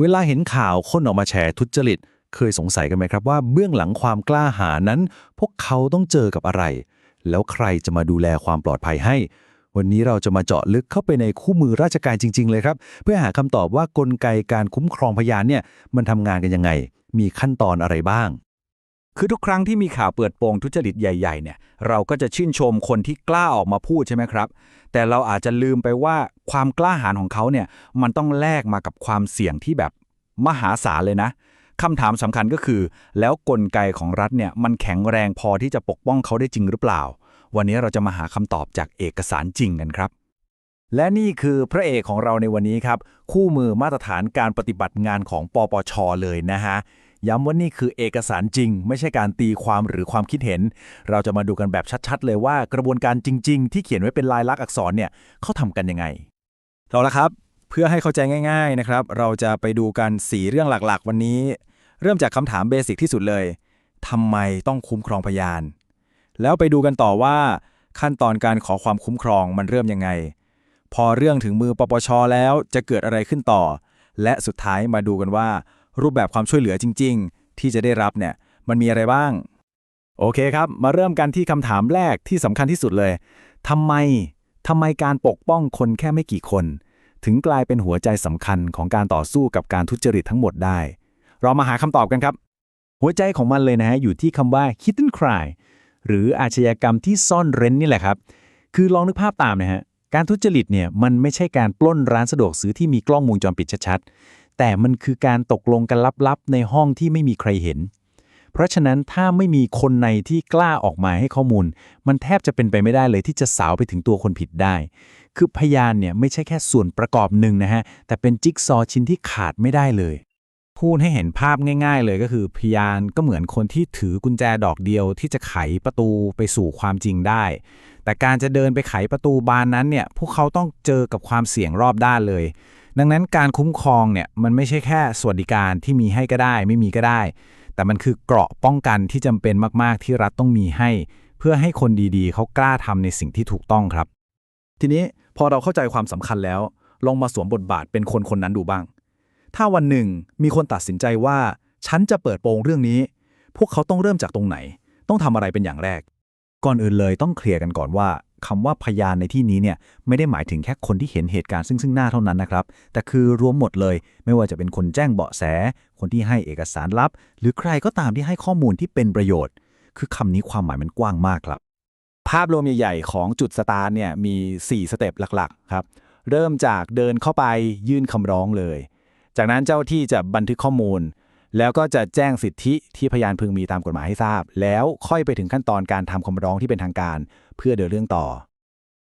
เวลาเห็นข่าวคนออกมาแฉทุจริต เคยสงสัยกันไหมครับว่าเบื้องหลังความกล้าหาญนั้น พวกเขาต้องเจอกับอะไร แล้วใครจะมาดูแลความปลอดภัยให้ วันนี้เราจะมาเจาะลึกเข้าไปในคู่มือราชการจริง ๆ เลยครับ เพื่อหาคำตอบว่ากลไกการคุ้มครองพยานเนี่ยมันทำงานกันยังไง มีขั้นตอนอะไรบ้าง คือทุกครั้งที่มีข่าวเปิดโปงทุจริตใหญ่ๆเนี่ยเราก็จะชื่นชมคนที่กล้าออกมาพูดใช่ไหมครับ แต่เราอาจจะลืมไปว่าความกล้าหาญของเขาเนี่ยมันต้องแลกมากับความเสี่ยงที่แบบมหาศาลเลยนะคำถามสำคัญก็คือ แล้วกลไกของรัฐเนี่ยมันแข็งแรงพอที่จะปกป้องเขาได้จริงหรือเปล่า วันนี้เราจะมาหาคำตอบจากเอกสารจริงกันครับ และนี่คือพระเอกของเราในวันนี้ครับ คู่มือมาตรฐานการปฏิบัติงานของปปชเลยนะฮะ ย้ำว่านี่คือเอกสารจริง ไม่ใช่การตีความหรือความคิดเห็น เราจะมาดูกันแบบชัดๆ เลยว่ากระบวนการจริง ๆ ที่เขียนไว้เป็นลายลักษณ์อักษรเนี่ยเขาทำกันยังไงเอาละครับ เพื่อให้เข้าใจง่าย ๆนะครับ เราจะไปดูกันสีเรื่องหลักๆ วันนี้ เริ่มจากคำถามเบสิกที่สุดเลยทำไมต้องคุ้มครองพยาน แล้วไปดูกันต่อว่า ขั้นตอนการขอความคุ้มครองมันเริ่มยังไง พอเรื่องถึงมือปปชแล้วจะเกิดอะไรขึ้นต่อ และสุดท้ายมาดูกันว่า รูปแบบความช่วยเหลือจริง ๆ ที่จะได้รับเนี่ยมันมีอะไรบ้าง โอเคครับ มาเริ่มกันที่คำถามแรกที่สำคัญที่สุดเลยทำไมทำไมการปกป้องคนแค่ไม่กี่คน ถึงกลายเป็นหัวใจสำคัญของการต่อสู้กับการทุจริตทั้งหมดได้ เรามาหาคำตอบกันครับ หัวใจของมันเลยนะฮะอยู่ที่คำว่า hidden crime หรืออาชญากรรมที่ซ่อนเร้นนี่แหละครับ คือลองนึกภาพตามนะฮะ การทุจริตเนี่ยมันไม่ใช่การปล้นร้านสะดวกซื้อที่มีกล้องวงจรปิดชัด แต่มันคือการตกลงกันลับๆ ในห้องที่ไม่มีใครเห็น เพราะฉะนั้นถ้าไม่มีคนในที่กล้าออกมาให้ข้อมูล มันแทบจะเป็นไปไม่ได้เลยที่จะสาวไปถึงตัวคนผิดได้ คือพยานเนี่ยไม่ใช่แค่ส่วนประกอบหนึ่งนะฮะ แต่เป็นจิ๊กซอว์ชิ้นที่ขาดไม่ได้เลย พูดให้เห็นภาพง่าย ๆ เลยก็คือพยานก็เหมือนคนที่ถือกุญแจดอกเดียว ที่จะไขประตูไปสู่ความจริงได้ แต่การจะเดินไปไขประตูบานนั้นเนี่ยพวกเขาต้องเจอกับความเสี่ยงรอบด้านเลย ดังนั้นการคุ้มครองเนี่ยมันไม่ใช่แค่สวัสดิการที่มีให้ก็ได้ ไม่มีก็ได้ แต่มันคือเกราะป้องกันที่จำเป็นมากๆ ที่รัฐต้องมีให้ เพื่อให้คนดีๆ เขากล้าทำในสิ่งที่ถูกต้องครับ ทีนี้พอเราเข้าใจความสำคัญแล้ว ลองมาสวมบทบาทเป็นคนคนนั้นดูบ้าง ถ้าวันหนึ่งมีคนตัดสินใจว่า ฉันจะเปิดโปงเรื่องนี้ พวกเขาต้องเริ่มจากตรงไหน ต้องทำอะไรเป็นอย่างแรก ก่อนอื่นเลยต้องเคลียร์กันก่อนว่าคำว่าพยานในที่นี้เนี่ยไม่ได้หมายถึงแค่คนที่เห็นเหตุการณ์ซึ่งซึ่งหน้าเท่านั้นนะครับ แต่คือรวมหมดเลยไม่ว่าจะเป็นคนแจ้งเบาะแส คนที่ให้เอกสารลับ หรือใครก็ตามที่ให้ข้อมูลที่เป็นประโยชน์ คือคำนี้ความหมายมันกว้างมากครับ ภาพรวมใหญ่ๆของจุดสตาร์เนี่ยมี 4 สเต็ปหลักๆครับเริ่มจากเดินเข้าไปยื่นคำร้องเลย จากนั้นเจ้าที่จะบันทึกข้อมูล แล้วก็จะแจ้งสิทธิที่พยานพึงมีตามกฎหมายให้ทราบ แล้วค่อยไปถึงขั้นตอนการทำคำร้องที่เป็นทางการ เพื่อเดินเรื่องต่อ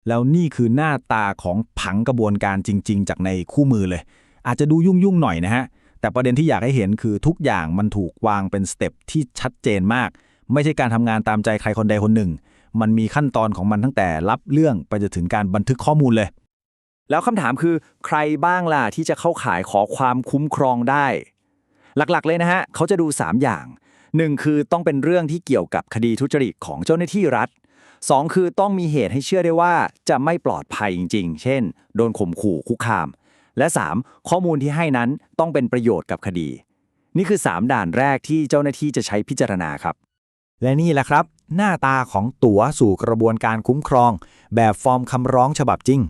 แล้วนี่คือหน้าตาของผังกระบวนการจริง ๆ จากในคู่มือเลย อาจจะดูยุ่งๆหน่อยนะฮะแต่ประเด็นที่อยากให้เห็นคือทุกอย่างมันถูกวางเป็นสเต็ปที่ชัดเจนมาก ไม่ใช่การทำงานตามใจใครคนใดคนหนึ่ง มันมีขั้นตอนของมันตั้งแต่รับเรื่องไปจนถึงการบันทึกข้อมูลเลยแล้วคำถามคือใครบ้างล่ะที่จะเข้าข่ายขอความคุ้มครองได้ หลักๆ เลยนะฮะเขาจะดู 3 อย่าง 1 คือต้องเป็นเรื่องที่เกี่ยวกับคดีทุจริตของเจ้าหน้าที่รัฐ 2 คือต้องมีเหตุให้เชื่อได้ว่าจะไม่ปลอดภัยจริง ๆ เช่น โดนข่มขู่คุกคาม และ 3 ข้อมูลที่ให้นั้นต้องเป็นประโยชน์กับคดี นี่คือ 3 ด่านแรกที่เจ้าหน้าที่จะใช้พิจารณาครับ และนี่แหละครับ หน้าตาของตั๋วสู่กระบวนการคุ้มครอง แบบฟอร์มคำร้องฉบับจริง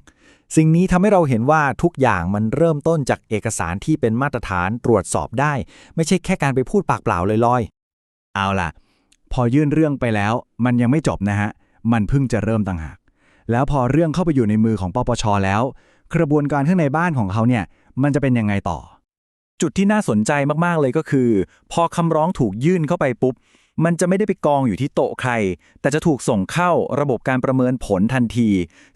สิ่งนี้ทำให้เราเห็นว่าทุกอย่างมันเริ่มต้นจากเอกสารที่เป็นมาตรฐานตรวจสอบได้ ไม่ใช่แค่การไปพูดปากเปล่าลอยๆ เอาล่ะ พอยื่นเรื่องไปแล้ว มันยังไม่จบนะฮะ มันเพิ่งจะเริ่มต่างหาก แล้วพอเรื่องเข้าไปอยู่ในมือของปปชแล้ว กระบวนการข้างในบ้านของเขาเนี่ย มันจะเป็นยังไงต่อ จุดที่น่าสนใจมากๆเลยก็คือ พอคำร้องถูกยื่นเข้าไปปุ๊บ มันจะไม่ได้ไปกองอยู่ที่โต๊ะใคร แต่จะถูกส่งเข้าระบบการประเมินผลทันที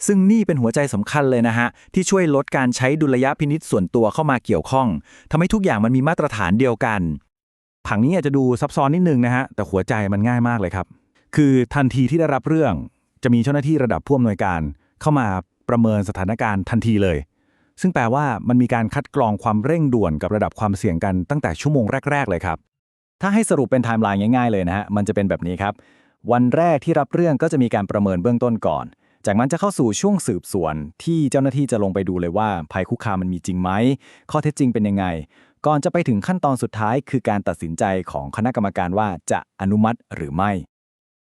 ซึ่งนี่เป็นหัวใจสำคัญเลยนะฮะ ที่ช่วยลดการใช้ดุลยพินิษส่วนตัวเข้ามาเกี่ยวข้องทำให้ทุกอย่างมันมีมาตรฐานเดียวกัน ผังนี้อาจจะดูซับซ้อนนิดนึงนะฮะ แต่หัวใจมันง่ายมากเลยครับ คือทันทีที่ได้รับเรื่อง จะมีเจ้าหน้าที่ระดับผู้อำนวยการ เข้ามาประเมินสถานการณ์ทันทีเลย ซึ่งแปลว่ามันมีการคัดกรองความเร่งด่วนกับระดับความเสี่ยงกันตั้งแต่ชั่วโมงแรก ๆ เลยครับ ถ้าให้สรุปเป็นไทม์ไลน์ง่ายๆเลยนะฮะ มันจะเป็นแบบนี้ครับ วันแรกที่รับเรื่องก็จะมีการประเมินเบื้องต้นก่อน จากนั้นจะเข้าสู่ช่วงสืบสวน ที่เจ้าหน้าที่จะลงไปดูเลยว่าภัยคุกคามมันมีจริงไหม ข้อเท็จจริงเป็นยังไง ก่อนจะไปถึงขั้นตอนสุดท้าย คือการตัดสินใจของคณะกรรมการว่าจะอนุมัติหรือไม่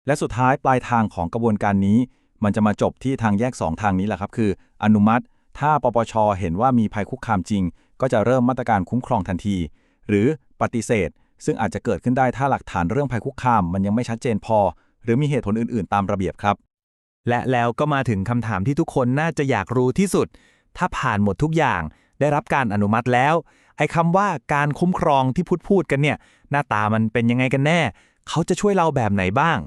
และสุดท้ายปลายทางของกระบวนการนี้ มันจะมาจบที่ทางแยก 2 ทางนี้แหละครับ คือ อนุมัติ ถ้าปปช เห็นว่ามีภัยคุกคามจริง ก็จะเริ่มมาตรการคุ้มครองทันที หรือปฏิเสธ ซึ่งอาจจะเกิดขึ้นได้ถ้าหลักฐานเรื่องภัยคุกคามมันยังไม่ชัดเจนพอ หรือมีเหตุผลอื่น ๆ ตามระเบียบครับ และแล้วก็มาถึงคำถามที่ทุกคนน่าจะอยากรู้ที่สุด ถ้าผ่านหมดทุกอย่าง ได้รับการอนุมัติแล้ว ไอ้คำว่าการคุ้มครองที่พูดพูดกันเนี่ย หน้าตามันเป็นยังไงกันแน่ เขาจะช่วยเราแบบไหนบ้าง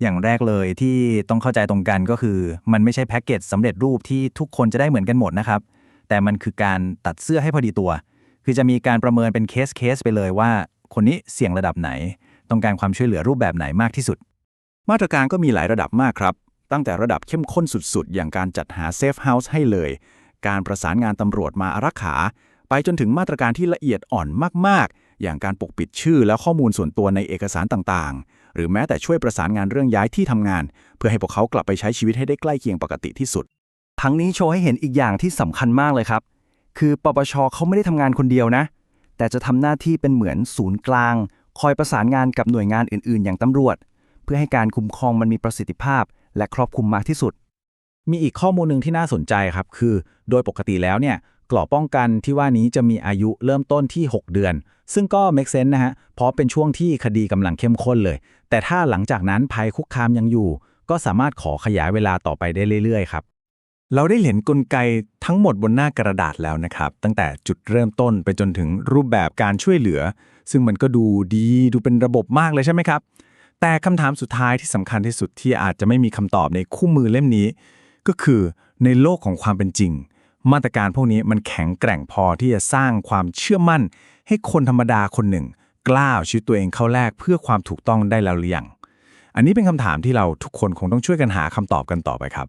อย่างแรกเลยที่ต้องเข้าใจตรงกันก็คือ มันไม่ใช่แพ็กเกจสำเร็จรูปที่ทุกคนจะได้เหมือนกันหมดนะครับ แต่มันคือการตัดเสื้อให้พอดีตัว คือจะมีการประเมินเป็นเคสเคสไปเลยว่า คนนี้เสี่ยงระดับไหน ต้องการความช่วยเหลือรูปแบบไหนมากที่สุด มาตรการก็มีหลายระดับมากครับ ตั้งแต่ระดับเข้มข้นสุดๆ อย่างการจัดหาเซฟเฮาส์ให้เลย การประสานงานตำรวจมาอารักขา ไปจนถึงมาตรการที่ละเอียดอ่อนมากๆ อย่างการปกปิดชื่อและข้อมูลส่วนตัวในเอกสารต่างๆ หรือแม้แต่ช่วยประสานงานเรื่องย้ายที่ทำงาน เพื่อให้พวกเขากลับไปใช้ชีวิตให้ได้ใกล้เคียงปกติที่สุด ทั้งนี้โชว์ให้เห็นอีกอย่างที่สำคัญมากเลยครับ คือปปชเขาไม่ได้ทำงานคนเดียวนะ แต่จะทำหน้าที่เป็นเหมือนศูนย์กลาง คอยประสานงานกับหน่วยงานอื่น ๆ อย่างตำรวจ เพื่อให้การคุ้มครองมันมีประสิทธิภาพ และครอบคลุมมากที่สุด มีอีกข้อมูลหนึ่งที่น่าสนใจครับ คือ โดยปกติแล้วเนี่ยกรอบป้องกันที่ว่านี้จะมีอายุเริ่มต้นที่ 6 เดือน ซึ่งก็ make sense นะฮะ เพราะเป็นช่วงที่คดีกำลังเข้มข้นเลย แต่ถ้าหลังจากนั้นภัยคุกคามยังอยู่ ก็สามารถขอขยายเวลาต่อไปได้เรื่อยๆครับ เราได้เห็นกลไกทั้งหมดบนหน้ากระดาษแล้วนะครับ ตั้งแต่จุดเริ่มต้นไปจนถึงรูปแบบการช่วยเหลือ ซึ่งมันก็ดูดีดูเป็นระบบมากเลยใช่ไหมครับ แต่คำถามสุดท้ายที่สำคัญที่สุดที่อาจจะไม่มีคำตอบในคู่มือเล่มนี้ ก็คือในโลกของความเป็นจริง มาตรการพวกนี้มันแข็งแกร่งพอที่จะสร้างความเชื่อมั่น ให้คนธรรมดาคนหนึ่ง กล้าเอาชีวิตตัวเองเข้าแลกเพื่อความถูกต้องได้แล้วหรือยังอันนี้เป็นคำถามที่เราทุกคนคงต้องช่วยกันหาคำตอบกันต่อไปครับ